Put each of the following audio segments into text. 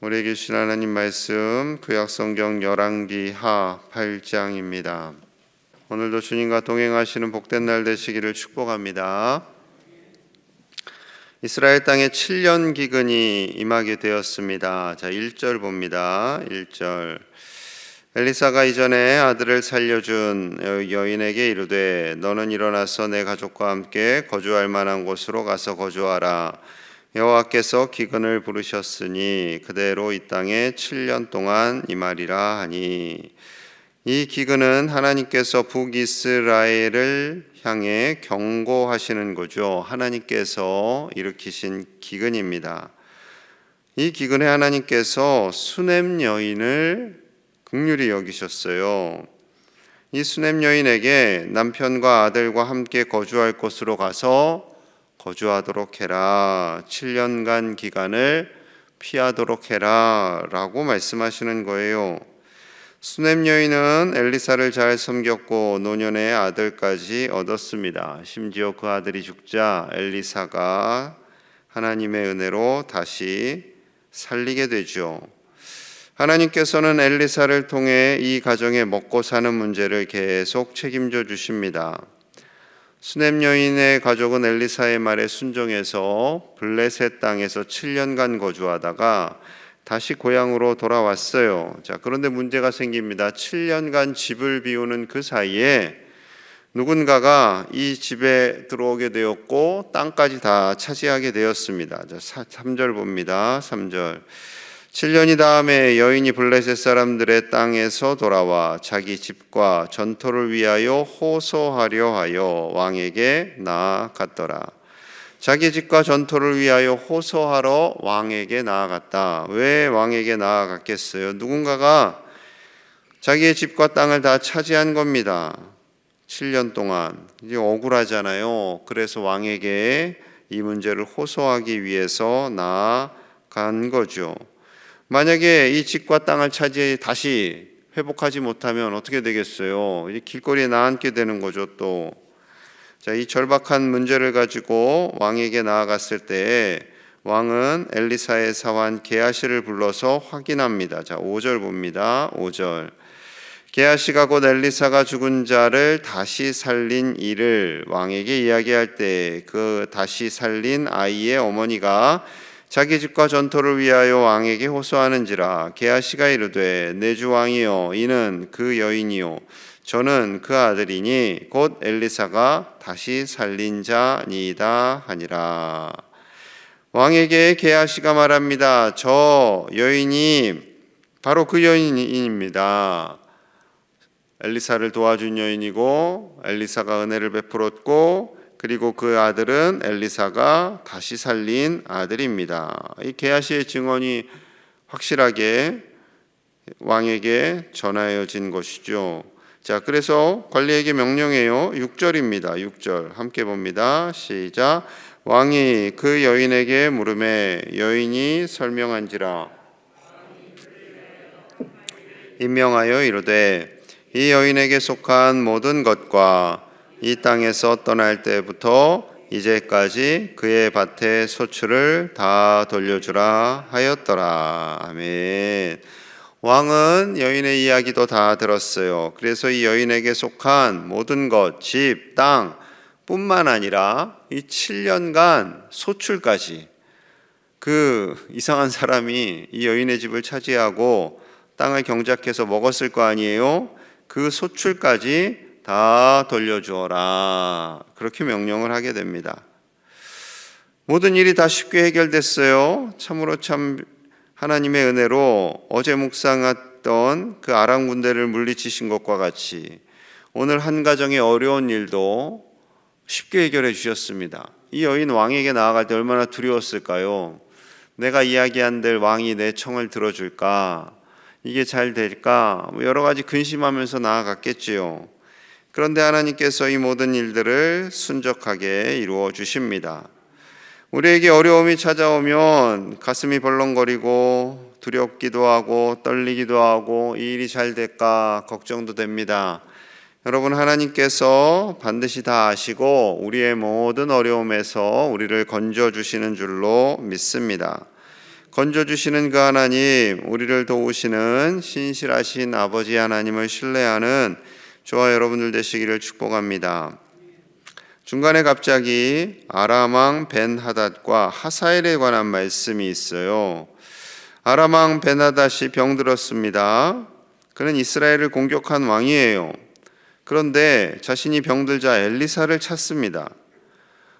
우리에게 주신 하나님 말씀 구약 성경 열왕기 하 8장입니다. 오늘도 주님과 동행하시는 복된 날 되시기를 축복합니다. 이스라엘 땅에 7년 기근이 임하게 되었습니다. 자, 1절 봅니다. 1절. 엘리사가 이전에 아들을 살려준 여인에게 이르되 너는 일어나서 내 가족과 함께 거주할 만한 곳으로 가서 거주하라. 여호와께서 기근을 부르셨으니 그대로 이 땅에 7년 동안 임하리라 하니 이 기근은 하나님께서 북이스라엘을 향해 경고하시는 거죠. 하나님께서 일으키신 기근입니다. 이 기근에 하나님께서 수냄 여인을 극률히 여기셨어요. 이 수냄 여인에게 남편과 아들과 함께 거주할 곳으로 가서 거주하도록 해라. 7년간 기간을 피하도록 해라. 라고 말씀하시는 거예요. 수냄 여인은 엘리사를 잘 섬겼고 노년의 아들까지 얻었습니다. 심지어 그 아들이 죽자 엘리사가 하나님의 은혜로 다시 살리게 되죠. 하나님께서는 엘리사를 통해 이 가정의 먹고 사는 문제를 계속 책임져 주십니다. 수넴 여인의 가족은 엘리사의 말에 순종해서 블레셋 땅에서 7년간 거주하다가 다시 고향으로 돌아왔어요. 자, 그런데 문제가 생깁니다. 7년간 집을 비우는 그 사이에 누군가가 이 집에 들어오게 되었고 땅까지 다 차지하게 되었습니다. 자, 3절 봅니다. 3절. 7년이 다음에 여인이 블레셋 사람들의 땅에서 돌아와 자기 집과 전토를 위하여 호소하려 하여 왕에게 나아갔더라. 자기 집과 전토를 위하여 호소하러 왕에게 나아갔다. 왜 왕에게 나아갔겠어요? 누군가가 자기의 집과 땅을 다 차지한 겁니다. 7년 동안. 이제 억울하잖아요. 그래서 왕에게 이 문제를 호소하기 위해서 나아간 거죠. 만약에 이 집과 땅을 차지 다시 회복하지 못하면 어떻게 되겠어요? 이제 길거리에 나앉게 되는 거죠, 또. 자, 이 절박한 문제를 가지고 왕에게 나아갔을 때 왕은 엘리사의 사환 게하시를 불러서 확인합니다. 자, 5절 봅니다. 5절. 게하시가 곧 엘리사가 죽은 자를 다시 살린 일을 왕에게 이야기할 때 그 다시 살린 아이의 어머니가 자기 집과 전토를 위하여 왕에게 호소하는지라 게하시가 이르되 내 주 왕이여 이는 그 여인이요. 저는 그 아들이니 곧 엘리사가 다시 살린 자니이다 하니라. 왕에게 게하시가 말합니다. 저 여인이 바로 그 여인입니다. 엘리사를 도와준 여인이고 엘리사가 은혜를 베풀었고 그리고 그 아들은 엘리사가 다시 살린 아들입니다. 이 게하시의 증언이 확실하게 왕에게 전하여진 것이죠. 자, 그래서 관리에게 명령해요. 6절입니다. 6절 함께 봅니다. 시작. 왕이 그 여인에게 물음에 여인이 설명한지라 임명하여 이르되 이 여인에게 속한 모든 것과 이 땅에서 떠날 때부터 이제까지 그의 밭의 소출을 다 돌려주라 하였더라. 아멘. 왕은 여인의 이야기도 다 들었어요. 그래서 이 여인에게 속한 모든 것, 집, 땅 뿐만 아니라 이 7년간 소출까지 그 이상한 사람이 이 여인의 집을 차지하고 땅을 경작해서 먹었을 거 아니에요? 그 소출까지 다 돌려주어라. 그렇게 명령을 하게 됩니다. 모든 일이 다 쉽게 해결됐어요. 참으로 참 하나님의 은혜로 어제 묵상했던 그 아람 군대를 물리치신 것과 같이 오늘 한 가정의 어려운 일도 쉽게 해결해 주셨습니다. 이 여인 왕에게 나아갈 때 얼마나 두려웠을까요? 내가 이야기한 대 왕이 내 청을 들어줄까? 이게 잘 될까? 뭐 여러 가지 근심하면서 나아갔겠지요. 그런데 하나님께서 이 모든 일들을 순적하게 이루어 주십니다. 우리에게 어려움이 찾아오면 가슴이 벌렁거리고 두렵기도 하고 떨리기도 하고 이 일이 잘 될까 걱정도 됩니다. 여러분 하나님께서 반드시 다 아시고 우리의 모든 어려움에서 우리를 건져 주시는 줄로 믿습니다. 건져 주시는 그 하나님, 우리를 도우시는 신실하신 아버지 하나님을 신뢰하는 저와 여러분들 되시기를 축복합니다. 중간에 갑자기 아람왕 벤하닷과 하사엘에 관한 말씀이 있어요. 아람왕 벤하닷이 병들었습니다. 그는 이스라엘을 공격한 왕이에요. 그런데 자신이 병들자 엘리사를 찾습니다.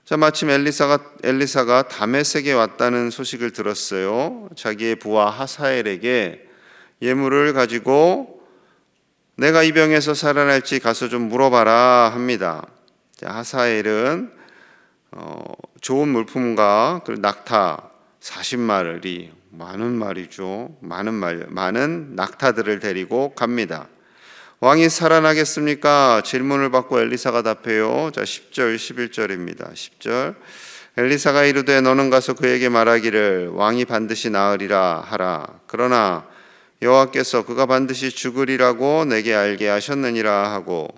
자, 마침 엘리사가 엘리사가 다메섹에 왔다는 소식을 들었어요. 자기의 부하 하사엘에게 예물을 가지고 내가 이 병에서 살아날지 가서 좀 물어봐라 합니다. 자, 하사엘은 어, 좋은 물품과 그 낙타 40마리 많은 말이죠. 많은 말 많은 낙타들을 데리고 갑니다. 왕이 살아나겠습니까? 질문을 받고 엘리사가 답해요. 자, 10절 11절입니다. 10절. 엘리사가 이르되 너는 가서 그에게 말하기를 왕이 반드시 나으리라 하라. 그러나 여호와께서 그가 반드시 죽으리라고 내게 알게 하셨느니라 하고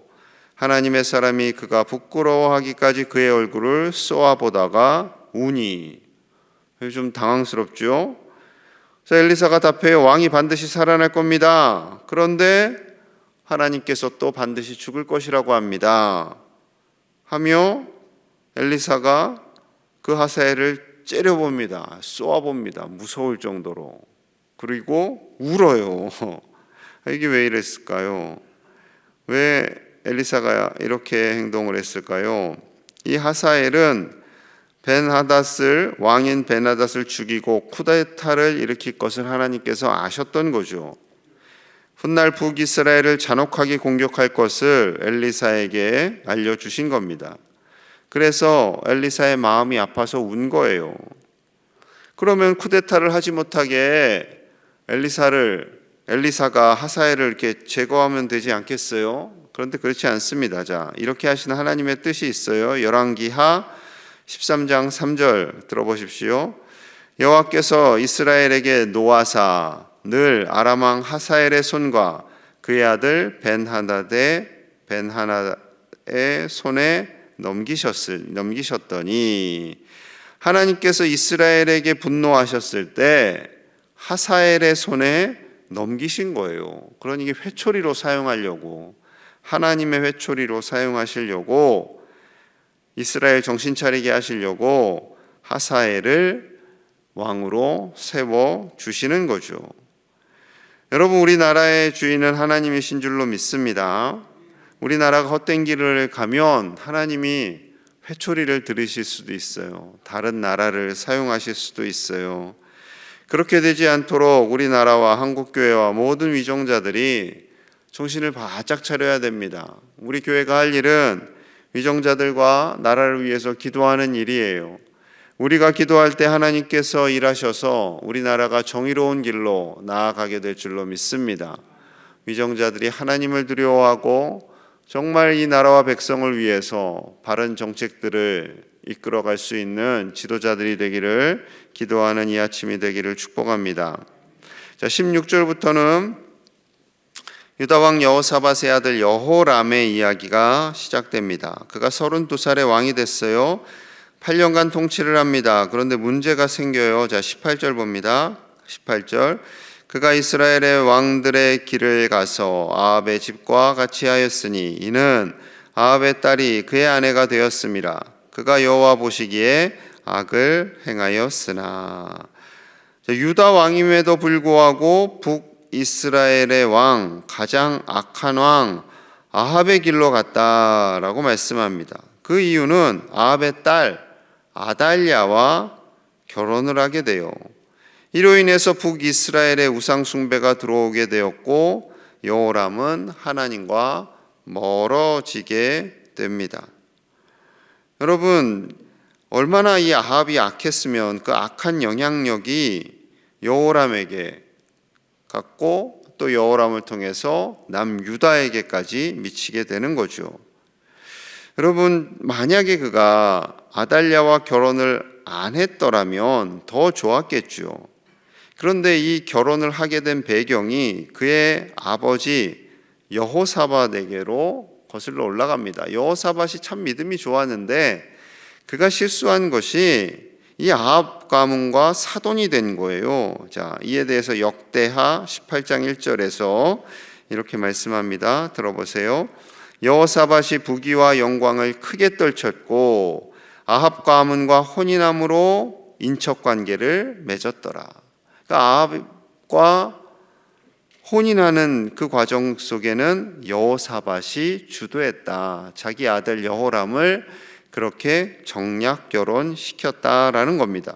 하나님의 사람이 그가 부끄러워하기까지 그의 얼굴을 쏘아 보다가 우니 좀 당황스럽죠. 자 엘리사가 답해요. 왕이 반드시 살아날 겁니다. 그런데 하나님께서 또 반드시 죽을 것이라고 합니다. 하며 엘리사가 그 하사엘을 째려봅니다. 쏘아봅니다. 무서울 정도로. 그리고 울어요. 이게 왜 이랬을까요? 왜 엘리사가 이렇게 행동을 했을까요? 이 하사엘은 벤하닷을 왕인 벤하닷을 죽이고 쿠데타를 일으킬 것을 하나님께서 아셨던 거죠. 훗날 북이스라엘을 잔혹하게 공격할 것을 엘리사에게 알려 주신 겁니다. 그래서 엘리사의 마음이 아파서 운 거예요. 그러면 쿠데타를 하지 못하게 엘리사를 엘리사가 하사엘을 이렇게 제거하면 되지 않겠어요? 그런데 그렇지 않습니다. 자, 이렇게 하시는 하나님의 뜻이 있어요. 열왕기하 13장 3절 들어보십시오. 여호와께서 이스라엘에게 노아사 늘 아람 왕 하사엘의 손과 그의 아들 벤하닷의 벤하닷의 손에 넘기셨을 넘기셨더니 하나님께서 이스라엘에게 분노하셨을 때 하사엘의 손에 넘기신 거예요. 그러니 이게 회초리로 사용하려고 하나님의 회초리로 사용하시려고 이스라엘 정신 차리게 하시려고 하사엘을 왕으로 세워 주시는 거죠. 여러분 우리나라의 주인은 하나님이신 줄로 믿습니다. 우리나라가 헛된 길을 가면 하나님이 회초리를 들으실 수도 있어요. 다른 나라를 사용하실 수도 있어요. 그렇게 되지 않도록 우리나라와 한국교회와 모든 위정자들이 정신을 바짝 차려야 됩니다. 우리 교회가 할 일은 위정자들과 나라를 위해서 기도하는 일이에요. 우리가 기도할 때 하나님께서 일하셔서 우리나라가 정의로운 길로 나아가게 될 줄로 믿습니다. 위정자들이 하나님을 두려워하고 정말 이 나라와 백성을 위해서 바른 정책들을 이끌어갈 수 있는 지도자들이 되기를 기도하는 이 아침이 되기를 축복합니다. 자, 16절부터는 유다 왕 여호사밧의 아들 여호람의 이야기가 시작됩니다. 그가 32살의 왕이 됐어요. 8년간 통치를 합니다. 그런데 문제가 생겨요. 자, 18절 봅니다. 18절. 그가 이스라엘의 왕들의 길을 가서 아합의 집과 같이 하였으니 이는 아합의 딸이 그의 아내가 되었습니다. 그가 여호와 보시기에 악을 행하였으나 유다 왕임에도 불구하고 북이스라엘의 왕 가장 악한 왕 아합의 길로 갔다라고 말씀합니다. 그 이유는 아합의 딸 아달랴와 결혼을 하게 돼요. 이로 인해서 북이스라엘의 우상 숭배가 들어오게 되었고 여호람은 하나님과 멀어지게 됩니다. 여러분 얼마나 이 아합이 악했으면 그 악한 영향력이 여호람에게 갔고 또 여호람을 통해서 남 유다에게까지 미치게 되는 거죠. 여러분 만약에 그가 아달랴와 결혼을 안 했더라면 더 좋았겠죠. 그런데 이 결혼을 하게 된 배경이 그의 아버지 여호사밧에게로 거슬러 올라갑니다. 여호사밧이 참 믿음이 좋았는데 그가 실수한 것이 이 아합 가문과 사돈이 된 거예요. 자, 이에 대해서 역대하 18장 1절에서 이렇게 말씀합니다. 들어보세요. 여호사밧이 부귀와 영광을 크게 떨쳤고 아합 가문과 혼인함으로 인척 관계를 맺었더라. 그러니까 아합과 혼인하는 그 과정 속에는 여호사밧이 주도했다. 자기 아들 여호람을 그렇게 정략 결혼시켰다라는 겁니다.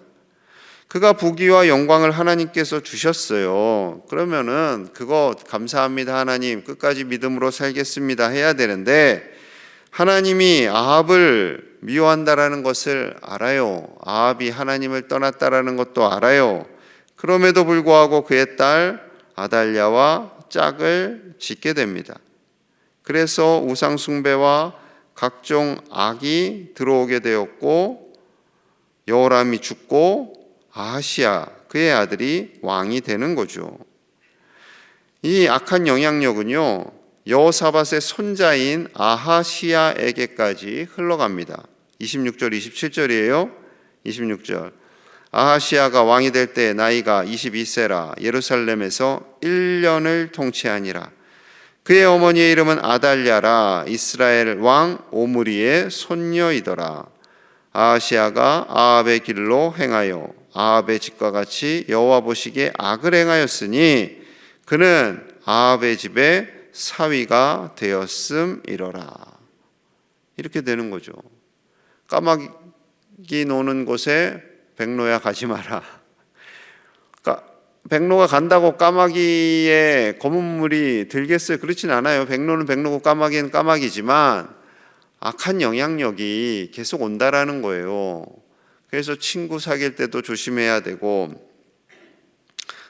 그가 부귀와 영광을 하나님께서 주셨어요. 그러면은 그거 감사합니다 하나님 끝까지 믿음으로 살겠습니다 해야 되는데 하나님이 아합을 미워한다라는 것을 알아요. 아합이 하나님을 떠났다라는 것도 알아요. 그럼에도 불구하고 그의 딸 아달랴와 짝을 짓게 됩니다. 그래서 우상 숭배와 각종 악이 들어오게 되었고 여호람이 죽고 아하시아 그의 아들이 왕이 되는 거죠. 이 악한 영향력은요 여호사밧의 손자인 아하시아에게까지 흘러갑니다. 26절 27절이에요. 26절 아하시아가 왕이 될 때 나이가 22세라 예루살렘에서 1년을 통치하니라. 그의 어머니의 이름은 아달랴라 이스라엘 왕 오므리의 손녀이더라. 아하시아가 아합의 길로 행하여 아합의 집과 같이 여호와 보시기에 악을 행하였으니 그는 아합의 집에 사위가 되었음이러라. 이렇게 되는 거죠. 까마귀 노는 곳에 백로야 가지 마라. 그러니까 백로가 간다고 까마귀의 검은 물이 들겠어요? 그렇진 않아요. 백로는 백로고 까마귀는 까마귀지만 악한 영향력이 계속 온다라는 거예요. 그래서 친구 사귈 때도 조심해야 되고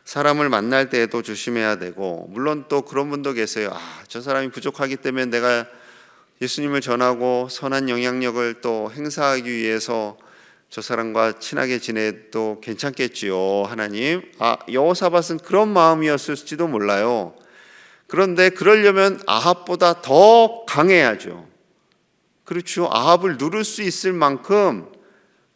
사람을 만날 때에도 조심해야 되고 물론 또 그런 분도 계세요. 아, 저 사람이 부족하기 때문에 내가 예수님을 전하고 선한 영향력을 또 행사하기 위해서 저 사람과 친하게 지내도 괜찮겠지요, 하나님. 아, 여호사밧은 그런 마음이었을지도 몰라요. 그런데 그러려면 아합보다 더 강해야죠. 그렇죠. 아합을 누를 수 있을 만큼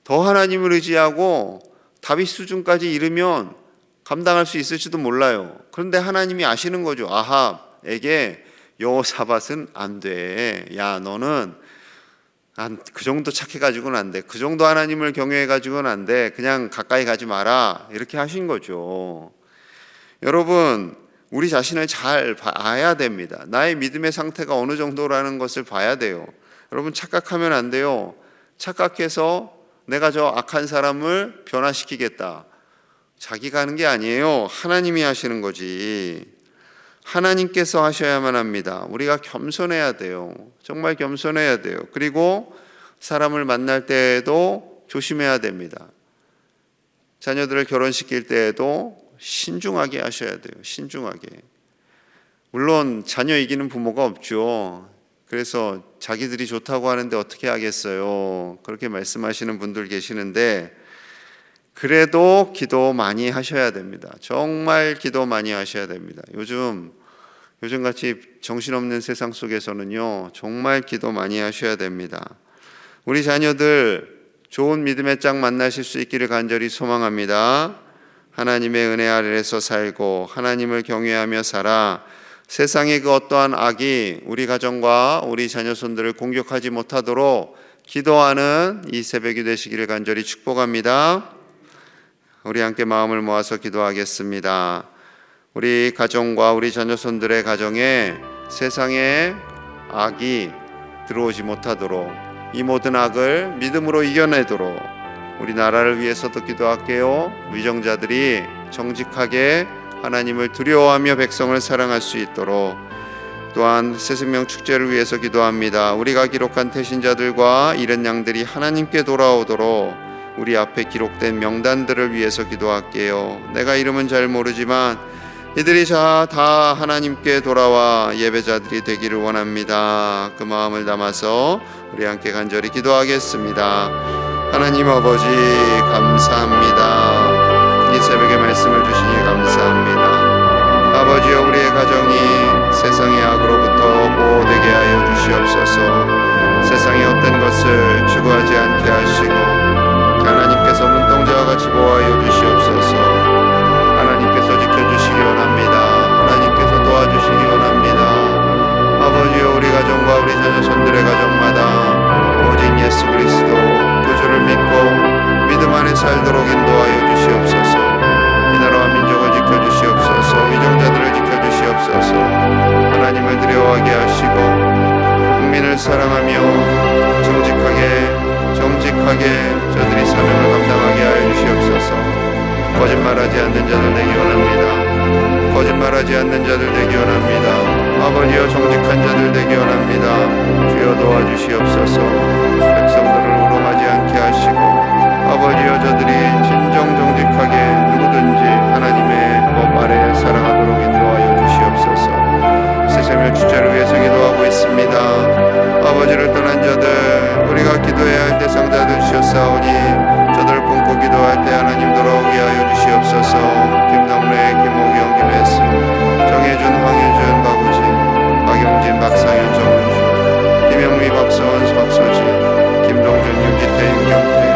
더 하나님을 의지하고 다윗 수준까지 이르면 감당할 수 있을지도 몰라요. 그런데 하나님이 아시는 거죠. 아합에게 여호사밧은 안 돼. 야, 너는 그 정도 착해 가지고는 안 돼. 그 정도 하나님을 경외해 가지고는 안 돼. 그냥 가까이 가지 마라. 이렇게 하신 거죠. 여러분, 우리 자신을 잘 봐야 됩니다. 나의 믿음의 상태가 어느 정도라는 것을 봐야 돼요. 여러분 착각하면 안 돼요. 착각해서 내가 저 악한 사람을 변화시키겠다. 자기가 하는 게 아니에요. 하나님이 하시는 거지. 하나님께서 하셔야만 합니다. 우리가 겸손해야 돼요. 정말 겸손해야 돼요. 그리고 사람을 만날 때에도 조심해야 됩니다. 자녀들을 결혼시킬 때에도 신중하게 하셔야 돼요. 신중하게. 물론 자녀 이기는 부모가 없죠. 그래서 자기들이 좋다고 하는데 어떻게 하겠어요? 그렇게 말씀하시는 분들 계시는데 그래도 기도 많이 하셔야 됩니다. 정말 기도 많이 하셔야 됩니다. 요즘 요즘 같이 정신없는 세상 속에서는요. 정말 기도 많이 하셔야 됩니다. 우리 자녀들 좋은 믿음의 짝 만나실 수 있기를 간절히 소망합니다. 하나님의 은혜 아래에서 살고 하나님을 경외하며 살아 세상의 그 어떠한 악이 우리 가정과 우리 자녀 손들을 공격하지 못하도록 기도하는 이 새벽이 되시기를 간절히 축복합니다. 우리 함께 마음을 모아서 기도하겠습니다. 우리 가정과 우리 자녀 손들의 가정에 세상의 악이 들어오지 못하도록 이 모든 악을 믿음으로 이겨내도록 우리 나라를 위해서도 기도할게요. 위정자들이 정직하게 하나님을 두려워하며 백성을 사랑할 수 있도록 또한 새생명 축제를 위해서 기도합니다. 우리가 기록한 태신자들과 이른 양들이 하나님께 돌아오도록 우리 앞에 기록된 명단들을 위해서 기도할게요. 내가 이름은 잘 모르지만 이들이 다 하나님께 돌아와 예배자들이 되기를 원합니다. 그 마음을 담아서 우리 함께 간절히 기도하겠습니다. 하나님 아버지 감사합니다. 이 새벽에 말씀을 주시니 감사합니다. 아버지여 우리의 가정이 세상의 악으로부터 보호되게 하여 주시옵소서. 세상의 어떤 것을 추구하지 않게 하시 않는 자들 되기 원합니다. 거짓말하지 않는 자들 되기 원합니다. 아버지여 정직한 자들 되기 원합니다. 주여 도와주시옵소서. 백성들을 우롱하지 않게 하시고 아버지여 저들이 진정 정직하게 세상의 주제를 위해서 기도하고 있습니다. 아버지를 떠난 자들 우리가 기도해야 할 대상자들 주셨사오니 저들을 품고 기도할 때 하나님 돌아오게 하여 주시옵소서. 김동래, 김호경, 김혜수, 정혜준, 황혜준, 박우진, 박용진, 박상현, 정은주, 김영미, 박서원, 박서진, 김동준, 윤기태, 윤경태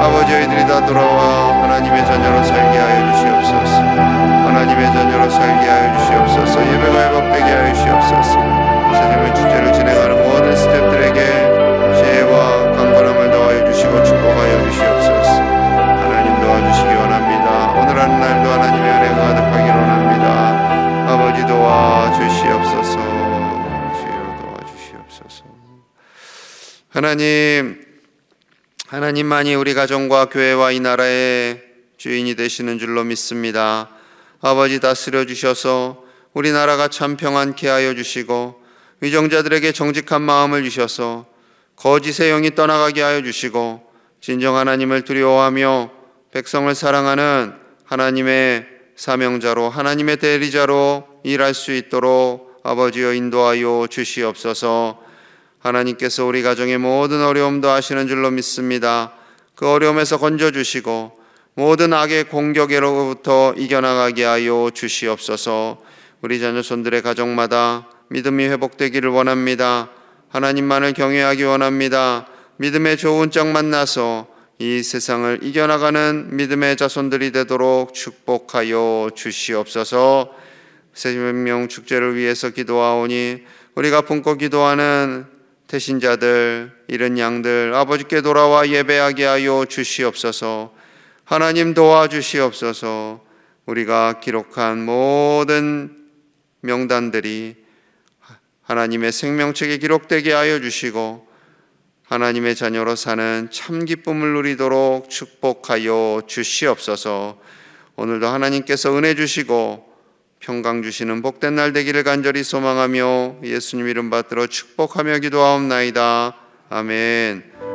아버지 저희들이 다 돌아와 하나님의 자녀로 살게 하여 주시옵소서. 하나님의 자녀로 살게 하여 주시옵소서. 예배 세상의 축제를 진행하는 모든 스태프들에게 지혜와 강건함을 더하여 주시고 축복하여 주시옵소서. 하나님 도와주시기 원합니다. 오늘 하는 날도 하나님의 은혜가 가득하기를 원합니다. 아버지 도와주시옵소서. 주여 도와주시옵소서. 하나님 하나님만이 우리 가정과 교회와 이 나라의 주인이 되시는 줄로 믿습니다. 아버지 다스려 주셔서 우리나라가 참 평안케 하여 주시고 위정자들에게 정직한 마음을 주셔서 거짓의 영이 떠나가게 하여 주시고 진정 하나님을 두려워하며 백성을 사랑하는 하나님의 사명자로 하나님의 대리자로 일할 수 있도록 아버지여 인도하여 주시옵소서. 하나님께서 우리 가정의 모든 어려움도 아시는 줄로 믿습니다. 그 어려움에서 건져 주시고 모든 악의 공격으로부터 이겨나가게 하여 주시옵소서. 우리 자녀손들의 가정마다 믿음이 회복되기를 원합니다. 하나님만을 경외하기 원합니다. 믿음의 좋은 짝 만나서 이 세상을 이겨나가는 믿음의 자손들이 되도록 축복하여 주시옵소서. 생명 축제를 위해서 기도하오니 우리가 품고 기도하는 태신자들 이른 양들 아버지께 돌아와 예배하게 하여 주시옵소서. 하나님 도와주시옵소서. 우리가 기록한 모든 명단들이 하나님의 생명책에 기록되게 하여 주시고 하나님의 자녀로 사는 참 기쁨을 누리도록 축복하여 주시옵소서. 오늘도 하나님께서 은혜 주시고 평강 주시는 복된 날 되기를 간절히 소망하며 예수님 이름 받들어 축복하며 기도하옵나이다. 아멘.